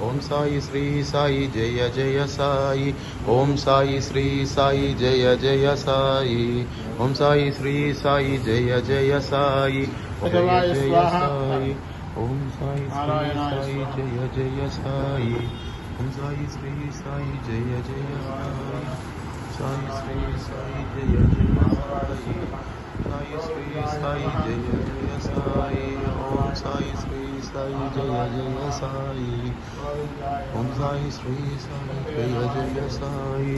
او سائی شری سائی جی جی سائی ام سائی شری سائی جی جی سائی ام سائی شری سائی جی جی سائی جی سائی اوم سائی سائی سائی جی جی سائی سائی شری سائی جی جی سائی سائی شری سائی جی جی سائی سائی شری سائی جی جی سائی اوم سائی سائی سائی شری جائی جی سائی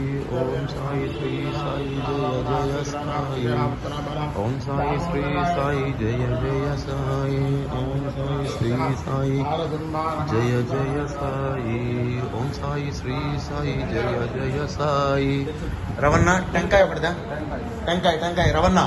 جی جی سائی سائی شری سائی جی جی سائی سائی شری سائی جی جی سائی رونا ٹینک بڑھتے ٹینک ٹینک رونا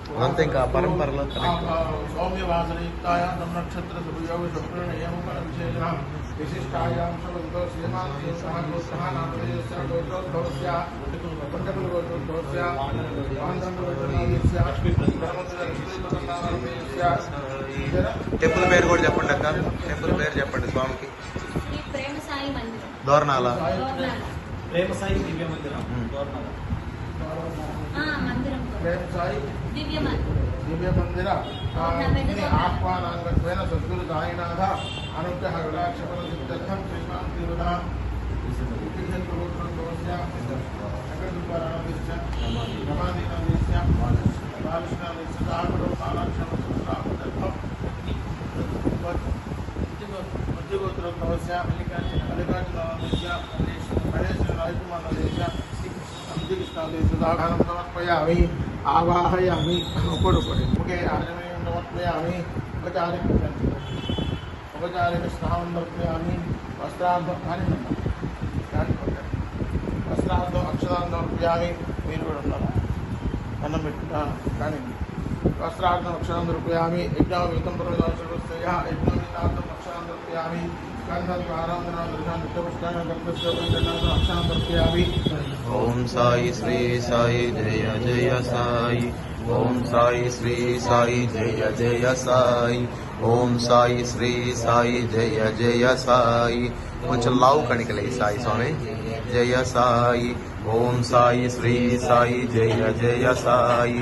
అదంతా ఇంకా పరంపరలో నక్షత్ర టెంపుల్ పేరు కూడా చెప్పండి అక్క టెంపుల్ పేరు చెప్పండి స్వామికి దోరణాల ప్రేమ సాయి దివ్య మందిరం دیویہ مندر آہوان سدگر سائناتھ انوگرہ کلاکشن آگیاں اچارک سنپیاں وسائد وسطیاں وسرا یجن پر سائی شری سائی جی جی سائی اوم سائی شری سائی جی جی سائی اوم سائی شری سائی جی جی سائی کچھ لاؤ کھانے کے لیے سائی سوامی جی سائی اوم سائی شری سائی جی ائی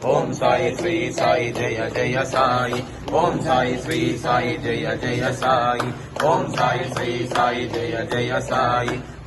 سائی شری سائی جی جی سائی اوم سائی شری سائی جی جی سائی اوم سائی شری سائی جی جی سائی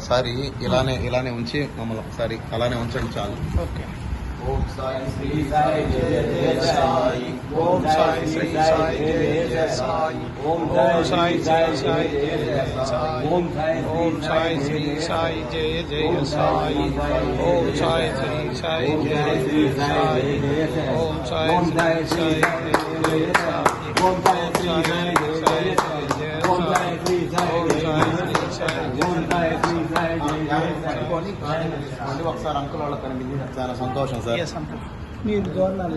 ساری مار اولا چالی سائی جی جی سائی سائی سی سائی جی جی سائی سائی جی سائی جی جی سائی سائی جی سائی جی جی سائی سائی جی سائی جی جی سائی سائی جی سائی جی جی سائی سائ سائی سائی سائ جی سائی سائ جی سائی جی పట్టుకొని మళ్ళీ ఒకసారి అంకుల్ వాళ్ళకి చాలా సంతోషం సార్ మీరు గవర్నర్